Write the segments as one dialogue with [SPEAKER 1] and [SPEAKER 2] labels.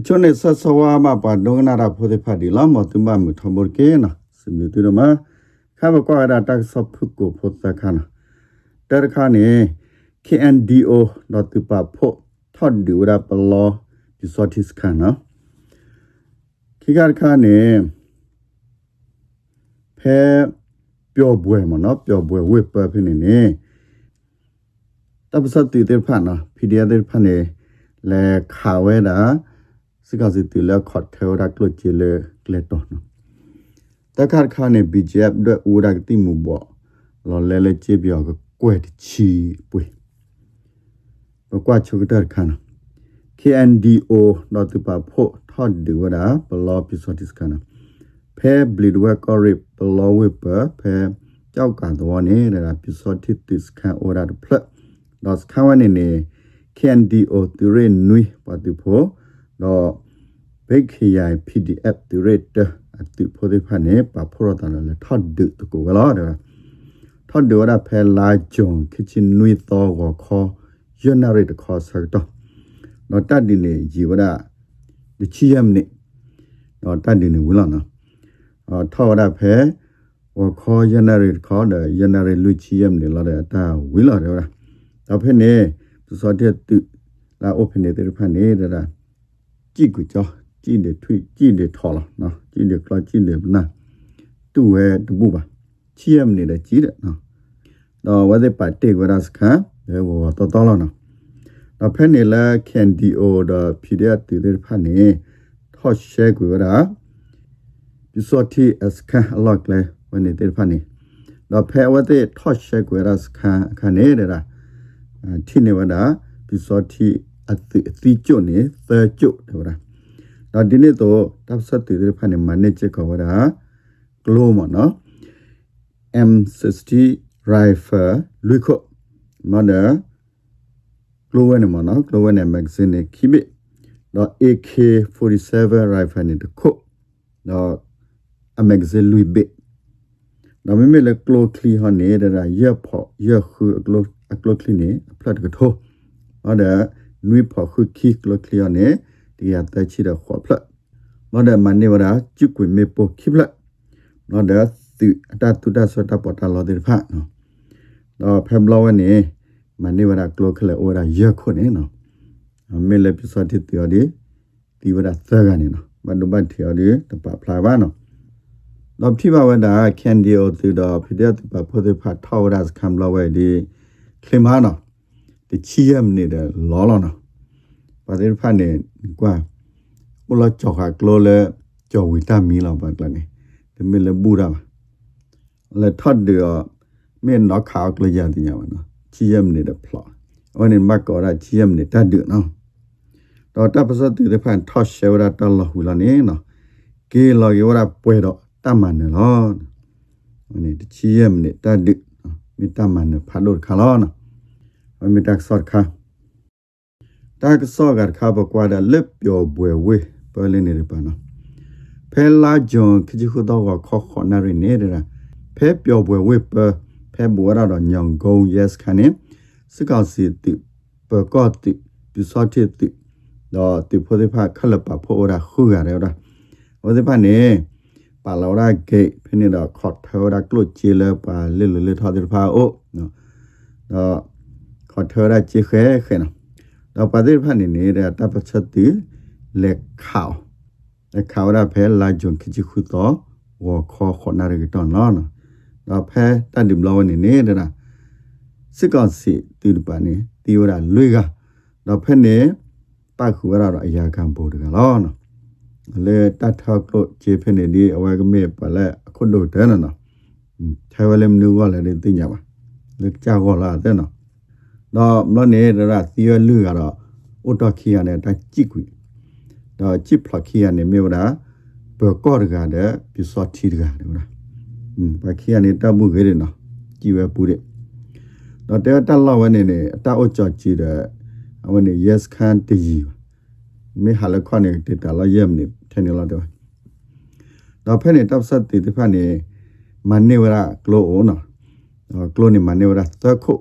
[SPEAKER 1] အချွန်းနဲ့ဆက်ဆဝါမပါဒုံနာရာဖိုတဲ့ဖာဒီလာမတုမမထမောကေနာစမြတူရမခါဘကွာရာတက်ဆပ်ဖုကိုဖိုတခါနာတရခါနေ KNDO တော့တူပါဖို့ထော့ဒူရာပလောဒီစောတိစခါနာခိကရခါနေဖဲပျော်ပွဲမနော်ပျော်ပွဲဝစ်ပဖြစ်နေနေတပ စတိတဲ့ဖာနာ PDF တဲ့ဖာနေလဲခါဝဲတာစကစီတီလဲခေါ်ထဲရကလချီလဲကလက်တော့နော်တခါခါနေ BJP ဒွဦးရကတိမှုဘောလော်လဲလဲချေပြောကကွဲ့ချီပွေဘကွာချုကတဲ့ခါနာ KNDO တော့တပါဖို့ထော့ဒီဝရာဘလော့ပီဆိုတစ်ခါနာဖဲဘလီဒဝဲကောရိဘလောဝေပဖဲကြောက်ကန်တော်နေတာပီဆိုတစ်တစ်ခါအိုရာဖလက်တော့ခါဝနေနေ KNDO သူရနွိပါတူဖို့ တော့ဘိတ်ခရိုင် PDF သူရတဲ့အတူဖို့ဒီဖာနေပါဖို့ရတာလည်းထော့ဒုတကူကလာတယ်ထော့ဒုရဖဲလာဂျုံခချင်းနွိတော့ကိုခေါ် generate ခေါ်ဆက်တော့တော့တတ်ဒီနေဂျီဝရဒီချီယမ်နေတော့တတ်ဒီနေဝလာနော်အော်ထော်ရဖဲဝခေါ် generate ခေါ်တယ် generate လူချီယမ်နေလာတဲ့အတာဝီလာတယ်တော့ဖဲနေသူစောတဲ့သူလာ open နေတဲ့ဖက်နေတာ ကြည့်ကူကြောကြည့်နေထွေကြည့်နေထော်လာနော်ကြည့်နေကလာကြည့်နေနာတူဝဲတပူပါချီယမ်နေတဲ့ကြည့်တယ်နော်တော့ဝါတဲ့ပတ်တေကရစခါဘယ်ဘောတော်တော်လာနော်တော့ဖက်နေလာကန်ဒီအိုဒါ PDF တူတဲ့ဖက်နေထော့ရှဲကူရတာပြစောတီအစခါအလော့လဲဝင်နေတဲ့ဖက်နေတော့ဖဲဝတဲ့ထော့ရှဲကူရစခါခါနေတာထိနေဝတာပြစောတီ အသအသီကျွတ်နေသကျွတ်တယ်ဗျာတော့ဒီနေ့တော့တပ်ဆက်တည်တဲ့ဖက်နေမနဲ့ချက်ခေါ်တာဂလိုးမနော် M60 rifle လွိခုမနဂလိုးဝဲနေမနော်ဂလိုးဝဲနေမဂဇင်းနေခိဘိတော့ AK47 rifle နေတခုတော့အမဂဇင်းလွိဘိတော့မိမိလေကလိုကလီဟနေတဲ့ရဖို့ရခုကလိုအကလိုကလီနေဖလတ်ကထိုဟုတ်တယ် နွေဖို့ခုခိကလိုကလီနေဒီရတဲ့ချီတော့ခေါ်ဖလတ်နော်တယ်မနေဝရာကျုပ်ကွေမေပိုခိဖလတ်နော်တယ်သူအတတူတဆတာပေါ်တာလောဒီဖာနော်တော့ဖမ်လောဝနေမနေဝရာကလိုကလေအိုရာရခုနေနော်မေလေပစ္စတိတျော်ဒီဒီဝရာသကနေနော်မနုဘတ်တျော်ဒီတပဖလာပါနော်တော့ပြပါဝဒါကန်ဒီအိုတူတော့ဖိတဲ့တပဖိုဒီဖာထောရတ်ကမ်လောဝဲဒီခလီမာနော် ဒီချီယမ်နေတဲ့လောလောနော်ပါတဲ့ဖာနေကွာဘလချောခါကလိုလေကြော်ဝီတာမီလောပါတလည်းဒီမီလေဘူရာလေထတ်ဒီမင်းတော့ခါကလေးရတဲ့ညမနော်ချီယမ်နေတဲ့ဖလောဝနေမကောရာချီယမ်နေတတ်တယ်နော်တော့တပ်ပစတိတဲ့ဖန်ထော့ရှေဝရာတလဟူလာနေနော်ကေလောယောရာပွဲတော့တမန်နော်ဝနေချီယမ်နေတတ်တယ်မိတမန်နေဖာလို့ခါလောနော် ဝမိတက်ဆော့ခါတက်ဆော့ကခါဘကွာတဲ့လက်ပျော်ပွဲဝေးပွဲလင်းနေတယ်ပါနော်ဖဲလာဂျွန်ခကြီးခုတော့ခေါ်ခေါ်နာရနေတာဖဲပျော်ပွဲဝေးပဖဲဘောရတော့ညောင်ကုန်း yes ခနဲ့စကောက်စီတိပကောတိပြစောတိတိတော့တိဖိုဒီဖာခလပဖိုရာခုရတယ်တော့ဝဒီဖာနေပါလောရာဂိတ်ဖိနေတော့ခေါ်ထောရာကလုချီလပါလေလေထောဒီဖာအိုနော်တော့ ခေါ်ထောရာချီခဲခဲနော်တော့ပါဒီဖာနေနေတဲ့တပ်ပချက်တိလက်ခေါလက်ခေါရာဖဲလာဂျွန်ခချီခုတော့ဝခေါ်ခေါ်နာရကတော့နော်တော့ဖဲတတ်ဒီဘလောင်းနေနေတာစစ်ကောင်စီတီပန်နေတီဝရလွေကတော့ဖဲနေပတ်ခုရတော့အရာခံပို့တကလောနော်လေတတ်ထောက်လို့ခြေဖဲနေဒီအဝဲကမေပလဲအခုတို့တဲ့နော်ထဲဝလမ်နူကလည်းသိညာပါလက်ကြကောလာတဲ့နော် တော့မလို့နေရတီဝလူကတော့အိုတော်ခီရနဲ့တကြည့်ကွီတော့ကြည့်ဖလခီရနဲ့မြေဝတာဘကောရကတဲ့ပြစောတီတကတဲ့ဟုတ်လားอืมဘာခီရနဲ့တမှုခေတယ်နော်ကြည့်ပဲပူတဲ့တော့တဲတက်လောက်ဝနေနေအတအုတ်ကြော်ကြည့်တဲ့အဝနေ yes can တကြီးမေဟာလခွနဲ့တတလာယမ်နေထနေလာတော့တော့ဖဲနေတပ်ဆက်တည်တဖက်နေမနေဝရကလိုအိုနော်ကလိုနေမနေဝရသခု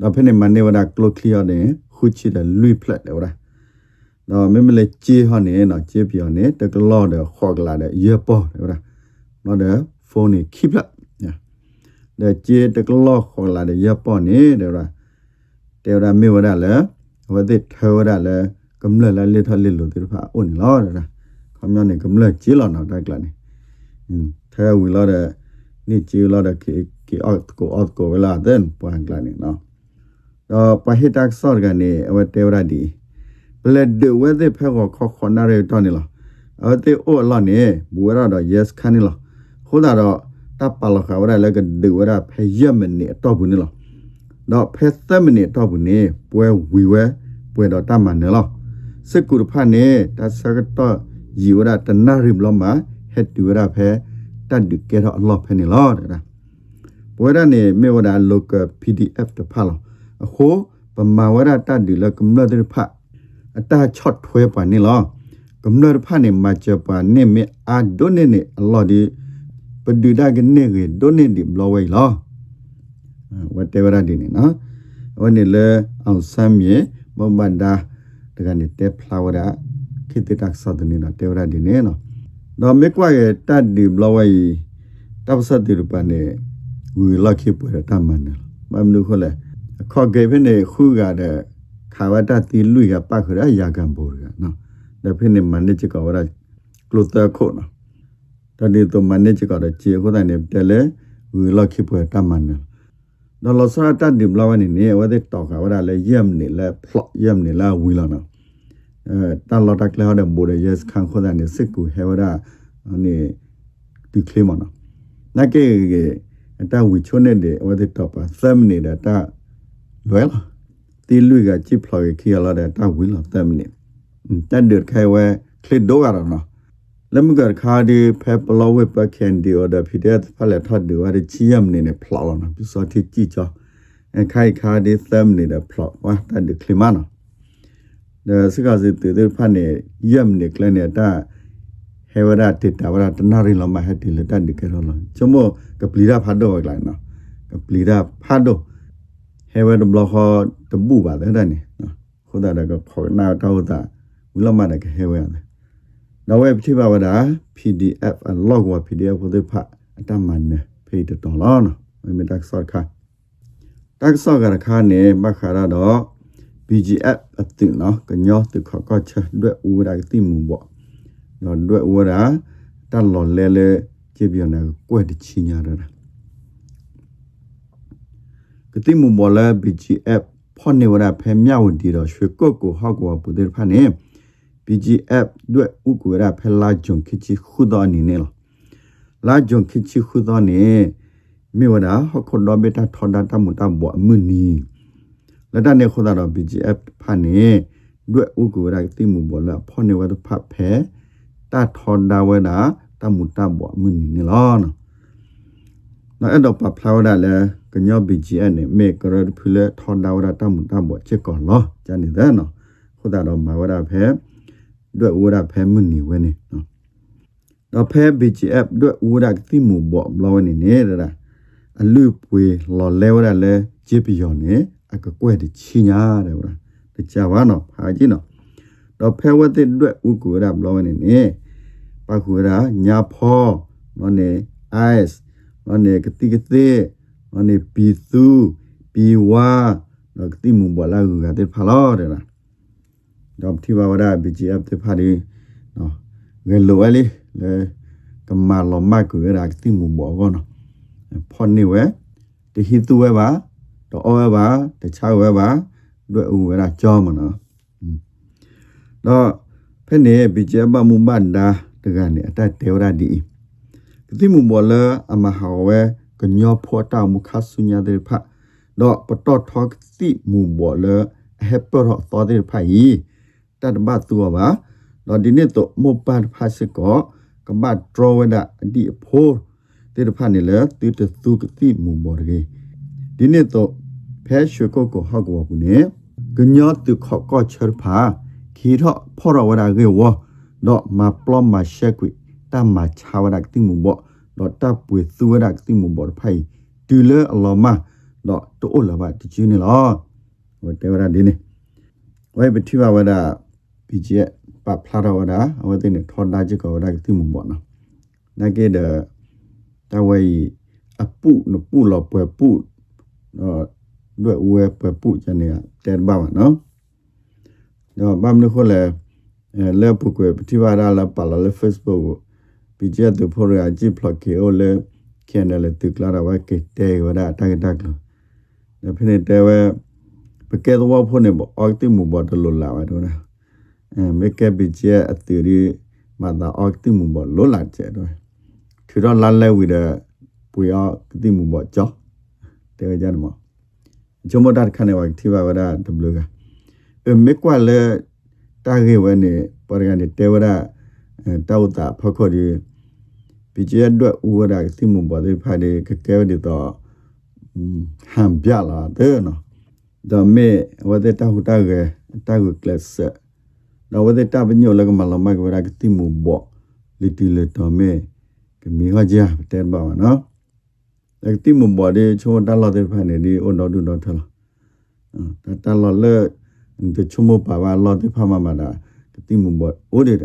[SPEAKER 1] တော့ဖဲနေမနေဝရကလိုကလီယာနေခုချီတဲ့လူဖလက်တယ်ဝရ တော့မမလေးကြေးဟောနေနော်ကြေးပြောနေတကလော့တဲ့ခေါ်ကလာတဲ့ရပေါ်တယ်ဗျာနော်တဲ့ဖုန်းနေ keep လာညာတဲ့ကြေးတကလော့ခေါ်လာတဲ့ရပေါ်နေတယ်ဗျာတဲ့ရမေဝရလဲဝဒစ်ထောရလဲကမ္လလာလေထလေလို့ဒီဖာအုန်လောတဲ့ခမနေကမ္လကြေးလောနော်တိုက်ကလာနေอืมထဲဝီလောတဲ့นี่ကြေးလောတဲ့ကေကေအော့ကိုအော့ကိုဝလာတဲ့ပွန်ကလာနေနော် တော့ပဟိတက်ဆော့ကနေအဝတေဝရဒီဘလက်ဒဝဲတဲ့ဖက်ကိုခေါခေါနာရတော့နေလားအတေအိုလာနေဘူရတော့ yes ခန်းနေလားဟိုဒါတော့တပ်ပါလခဝရလည်းကဒဝရဖဲရမနေတော့ဘူးနေလားတော့ဖဲသမနေတော့ဘူးနေပွဲဝီဝဲပွဲတော့တမန်နေလားစကူရဖာနေတဆကတော့ယူရတနာရိဘလမဟက်တူရဖဲတတ်ဒီကေတော့အလောဖဲနေလားတဲ့ပွဲရနေမေဝဒါလောက PDF တဖာလား အခုပမာဝရတတ်ဒီလကမ္လတဲ့ဖာအတာချော့ထွဲပါနေလောကမ္နရဖာနေမချပါနေမေအာဒိုနေနေအလော်ဒီပဒူဒါကနေကေဒိုနေဒီဘလဝဲလောဝတ်တေဝရဒီနေနော်ဝနေလေအောင်ဆမ်းမြေမမန္ဒါတကနေတေဖလာဝဒခိတတက်ဆတ်နေနော်တေဝရဒီနေနော်တော့မေကွာရဲ့တတ်ဒီဘလဝဲတပ်ဆတ်ဒီရပနေဝီလခိပွေတမန်နော်မမနုခလဲ ခေါ်ကေဖနေခူကတဲ့ခါဝတာတီလူရပခရယာကံဘောရနော်ဒါဖိနေမန်နေချကဝရကလုတခုနော်တဒီတမန်နေချကတော့ချေခိုတဲ့နေတယ်လေဝီလခိပွဲတမန်နော်နော်လောစရတဒီဘလဝနေနေဝတဲ့တောက်ခါဝရလေယမ်နေလေဖလော့ယမ်နေလာဝီလာနော်အဲတန်လောတက်လေဟတဲ့ဘောရယက်ခန်ခိုတဲ့နေစစ်ကူဟဲဝရအနေဒီကလမနော်နကေအတဝီချုံနေတဲ့ဝတဲ့တော့ပါသမ်နေတာတ လွဲလားတီလူကချိဖလော်ခီလာတဲ့တာဝီလာတက်မနေတန်ဒတ်ခဲဝဲခလစ်ဒိုရနော်လမ်ကခါဒီဖက်ပလောဝဲပကန်ဒီအော်ဒါဖီဒက်ဖလက်ထတ်ဒီဝရချီယမ်နေနေဖလော်နော်ပြစောတိကြည့်ချောအခိုင်ခါဒီသမ်နေတဲ့ဖလော်ဝါတန်ဒကလီမနော်ဒါစကားစစ်တဲ့ဖာနေယမ်နေကလနေတာဟေဝရတိတဝရတနာရီလမဟတိလတန်ဒီကေရောလချမောကပလီရာဖတ်တော့လိုက်နော်ကပလီရာဖတ်တော့ he we the block ho the bu ba da da ni no kho da da ko pho na ta ho da wi lo ma da ke he we da na we phi ba wa da pdf a log wa pdf ko de pha ata man ne phe de to lo no me me dak sort kha dak sort ga kha ne ma kha ra do bgf အတိနော်ကညောတခကချဒွဲဦးရာတိမှုပေါ့နော်ဒွဲဦးရာတလော်လဲလဲကြည့်ပြနေကွဲ့တချီညာရတာ ကတိမမောလာ BGF ဖော်နေဝရဖဲမြောက်ဒီတော့ရွှေကုတ်ကိုဟောက်ကိုပူတဲ့ဖာနေ BGF ด้วยဥကူရဖဲလာဂျုံခချီခုတော်နေနေလားလာဂျုံခချီခုတော်နေမြေဝဒဟောက်ခွန်တော်ဘက်တာထော်တာတမှုတဘောအမှုနီလက်တနေခုတော် BGF ဖာနေด้วยဥကူရတိမှုဘောလာဖော်နေဝရဖဖဲတာထော်တာဝဒတမှုတဘောအမှုနီနေလားနော်နော်အဲ့တော့ပဖလာဝဒလဲ ကညော BGN နဲ့မေကရဖူလေထော်ဒါဝရတမှုတဘောချက်ကောလောဂျန်နေတဲ့နော်ခုဒါတော့မဝရဖဲด้วยဝရဖဲမှုနီဝဲနေနော်တော့ဖဲ BGF ด้วยဝရတိမှုဘောဘလောနေနေတာအလူပွေလော်လဲဝရလဲဂျစ်ပီယောနေအကကွဲ့တချီညာတယ်ဗလားတကြပါနော်ဟာကြည့်နော်တော့ဖဲဝတဲ့ด้วยဥကူရဘလောနေနေပကူရညာဖောနော်နေ ice နော်နေကတိကတိအနေပီသူပီဝါတော့ တိမှုဘလာကူကတဲ့ဖလာတဲ့လားတော့တိဘာဝဒ BGF တဲ့ဖာဒီနော်ငယ်လိုအလေးလေကမာလောမကူရတိမှုဘောကောနော်ဖော်နေဝဲတဟိတုဝဲပါတော့အောဝဲပါတခြားဝဲပါတွေ့ဦးဝဲတာကြောမနော်တော့ဖဲနေ BGF မူမန္တာတကနေအတတေဝရဒီတိမှုဘောလအမဟာဝဲ ကညောဖောတာမုခဆုညာတဲ့ဖတော့ပတော့ထောက်တိမူဘောလဟက်ပရတော်တဲ့ဖိုင်တတ်ဘတ်သူပါတော့ဒီနေ့တော့မောပတ်ဖာစကောကဘတ်ဒရဝဒအဒီအဖိုးတဲ့ဖာနေလေတိတသူကတိမူဘောရကေဒီနေ့တော့ဖဲရွှေကိုကိုဟောက်ကောဘူးနေကညောတုခောက်ကောချရဖာခီတော့ဖောရဝဒကေဝတော့မပလမရှက်ကွီတမချာဝဒတိမူဘော တော့တပ်ပွေသူရကတိမဘောဖိုင်တူလအလောမတော့တိုးလာပါတချင်းနေလားဟိုတေဝရဒီနေဝိုင်ပတိဝဝဒ BJ ပပလာတော့ဒါအဝသိနေထော်ဒါချကောဒါတိမှုပေါ့နော်နကေဒတဝဲအပုနပုလောပွဲပုတော့ด้วยဝဲပွဲပုချနေတဲဘာမနော်တော့ဘာမလို့ခေါ်လဲအဲလဲပုကွယ်ပတိဝါဒလာပါလာလဲ Facebook ကို BJ တူဖော်ရအကြည့်ဖလောက်ကေအိုလဲကန်တယ်လေတူကလာဝဲကေတဲဝဒါတက်တက်လို့ဒါဖိနေတဲဝဲပကဲတော့ဖို့နေပေါ့အောက်တိမှုပေါ့တလို့လာဝဲတော့နော်အဲမေကဘီဂျေအတူရီမတာအောက်တိမှုပေါ့လောလာကျဲတော့ထူတော့လာလဲဝီတဲ့ပူရောတိမှုပေါ့ကြောတဲကြတယ်မောဂျမဒတ်ခနဲ့ဝတိပါဝ တာဂေဝနေပရကနေတဲဝဒါတောက်တာဖခော်ဒီဘီဂျေအတွက်ဥဝဒါတိမှုပေါ့ဒီဖာဒီကကဲဒီတော့ဟမ်ပြလာတဲ့နော်ဒါမေဝဒတာဟူတာကတာဂကလစ်တော့ဝဒတာဘညိုလကမလမကဝဒါကတိမှုပေါ့လီတီလေတော်မေကမီဟကြတဲ့ဘာနော်လက်တိမှုပေါ့ဒီချိုးတလာတဲ့ဖာနေဒီအွန်တော်ဒူတော်ထလာအဲတလာလေဒီချုံမပါပါလောတဲ့ဖာမမတာတိမှုပေါ့အိုးတဲ့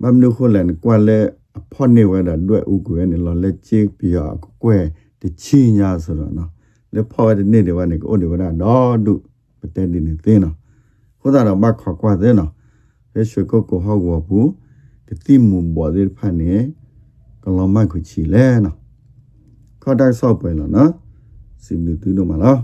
[SPEAKER 1] မမနုခိုလန်ကွာလေအဖော်နေဝဒါတွေ့ဥကွေနေလောလက်ချစ်ပြီးတော့ကွဲတချီညာဆိုတော့နော်လေဖော်တဲ့နေတယ်ဝနေကိုအိုဒီဝဒါတော့ဒုပတဲ့ဒီနေသေးနော်ခိုးတာတော့မခေါ်ကွာသေးနော်ရေရွှေကိုကိုဟောက်ဝဘူးတတိမှုပေါ်တဲ့ဖာနေကလောမခုချီလဲနော်ခေါ်တိုက်ဆော့ပွဲလားနော်စီမီတူတော့မလား